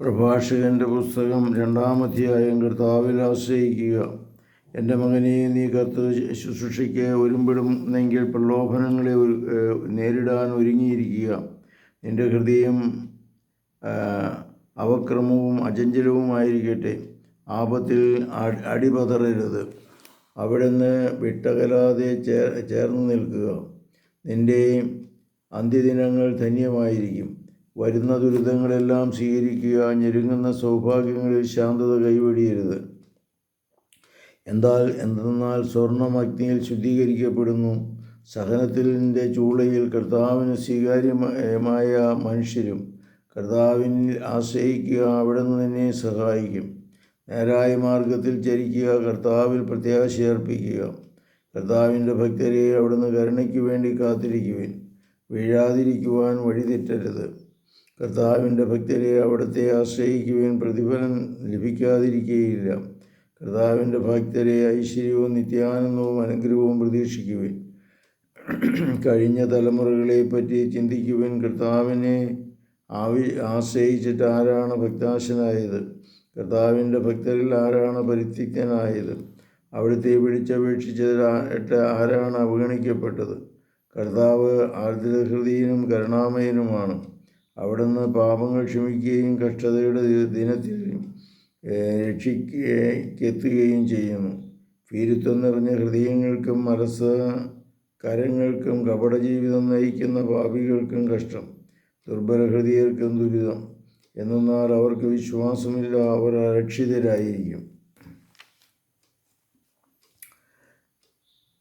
പ്രഭാഷകന്റെ പുസ്തകം രണ്ടാമധ്യായം കർത്താവിൽ ആശ്രയിക്കുക. എന്റെ മകനെ നീ കത്ത് ശുശ്രൂഷയ്ക്ക് ഒരുമ്പിടുന്നെങ്കിൽ പ്രലോഭനങ്ങളെ നേരിടാൻ ഒരുങ്ങിയിരിക്കുക. നിന്റെ ഹൃദയം അവക്രമവും അചഞ്ചലവുമായിരിക്കട്ടെ ആപത്തിൽ അടിപതറരുത്. അവിടുന്ന് വിട്ടകലാതെ ചേർ ചേർന്ന് നിൽക്കുക. നിന്റെ അന്ത്യദിനങ്ങൾ ധന്യമായിരിക്കും. വരുന്ന ദുരിതങ്ങളെല്ലാം സ്വീകരിക്കുക ഞെരുങ്ങുന്ന സൗഭാഗ്യങ്ങളിൽ ശാന്തത കൈവെടിയരുത്. എന്താൽ എന്തെന്നാൽ സ്വർണം അഗ്നിയിൽ ശുദ്ധീകരിക്കപ്പെടുന്നു. സഹനത്തിന്റെ ചൂളയിൽ കർത്താവിന് സ്വീകാര്യമായ മനുഷ്യരും കർത്താവിനിൽ ആശ്രയിക്കുക അവിടുന്ന് നിന്നെ സഹായിക്കും. നേരായ മാർഗത്തിൽ ചരിക്കുക കർത്താവിൽ പ്രത്യാശയർപ്പിക്കുക കർത്താവിന്റെ ഭക്തരെ അവിടുന്ന് കരുണയ്ക്ക് വേണ്ടി കാത്തിരിക്കുവിൻ. വീഴാതിരിക്കുവാൻ വഴിതെറ്റരുത്. കർത്താവിന്റെ ഭക്തരെ അവിടുത്തെ ആശ്രയിക്കുവാൻ പ്രതിഫലം ലഭിക്കാതിരിക്കുകയില്ല കർത്താവിന്റെ ഭക്തരെ ഐശ്വര്യവും നിത്യാനന്ദവും അനുഗ്രഹവും പ്രതീക്ഷിക്കുവിൻ. കഴിഞ്ഞ തലമുറകളെ പറ്റി ചിന്തിക്കുവാൻ. കർത്താവിനെ ആവി ആശ്രയിച്ചിട്ട് ആരാണ് ഭക്താശനായത്? കർത്താവിന്റെ ഭക്തരിൽ ആരാണ് പരിത്യക്തനായത്? അവിടുത്തെ വിളിച്ചപേക്ഷിച്ചിട്ട് ആരാണ് അവഗണിക്കപ്പെട്ടത്? കർത്താവ് ആർദ്രഹൃദയനും കരുണാമയനുമാണ്. അവിടുന്ന് പാപങ്ങൾ ക്ഷമിക്കുകയും കഷ്ടതയുടെ ദിനത്തിൽ രക്ഷിക്കെത്തുകയും ചെയ്യുന്നു. ഭീരുത്വം നിറഞ്ഞ ഹൃദയങ്ങൾക്കും മനസ്സ് കരങ്ങൾക്കും കപടജീവിതം നയിക്കുന്ന പാപികൾക്കും കഷ്ടം. ദുർബല ഹൃദയർക്കും ദുരിതം. എന്നാൽ അവർക്ക് വിശ്വാസമില്ല അവർ അരക്ഷിതരായിരിക്കും.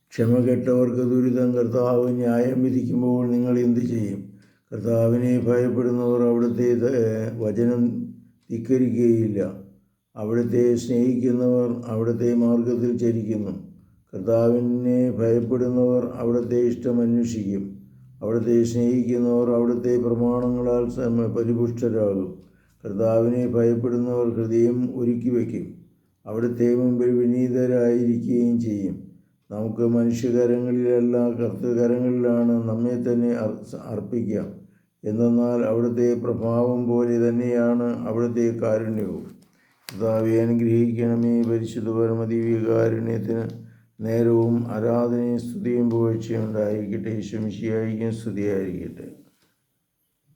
ക്ഷമ കെട്ടവർക്ക് ദുരിതം കർത്താവ് ന്യായം വിധിക്കുമ്പോൾ നിങ്ങൾ എന്തു ചെയ്യും? കർത്താവിനെ ഭയപ്പെടുന്നവർ അവിടുത്തെ വചനം ധിക്കരിക്കുകയില്ല. അവിടുത്തെ സ്നേഹിക്കുന്നവർ അവിടുത്തെ മാർഗത്തിൽ ചരിക്കുന്നു. കർത്താവിനെ ഭയപ്പെടുന്നവർ അവിടുത്തെ ഇഷ്ടം അന്വേഷിക്കും. അവിടുത്തെ സ്നേഹിക്കുന്നവർ അവിടുത്തെ പ്രമാണങ്ങളാൽ പരിപുഷ്ടരാകും. കർത്താവിനെ ഭയപ്പെടുന്നവർ ഹൃദയം ഒരുക്കി വയ്ക്കും. അവിടുത്തെ മുമ്പിൽ വിനീതരായിരിക്കുകയും ചെയ്യും. നമുക്ക് മനുഷ്യകരങ്ങളിലല്ല കർത്തകരങ്ങളിലാണ് നമ്മെ തന്നെ അർ- അർപ്പിക്കാം എന്തെന്നാൽ അവിടുത്തെ പ്രഭാവം പോലെ തന്നെയാണ് അവിടുത്തെ കാരുണ്യവും. കർത്താവെ അനുഗ്രഹിക്കണമേ പരിശുദ്ധ പരമദിവ്യകാരുണ്യത്തിന്. നേരവും ആരാധനയും സ്തുതിയും പുകഴ്ചയും ഉണ്ടായിരിക്കട്ടെ. ശംശിയായിരിക്കും സ്തുതിയായിരിക്കട്ടെ.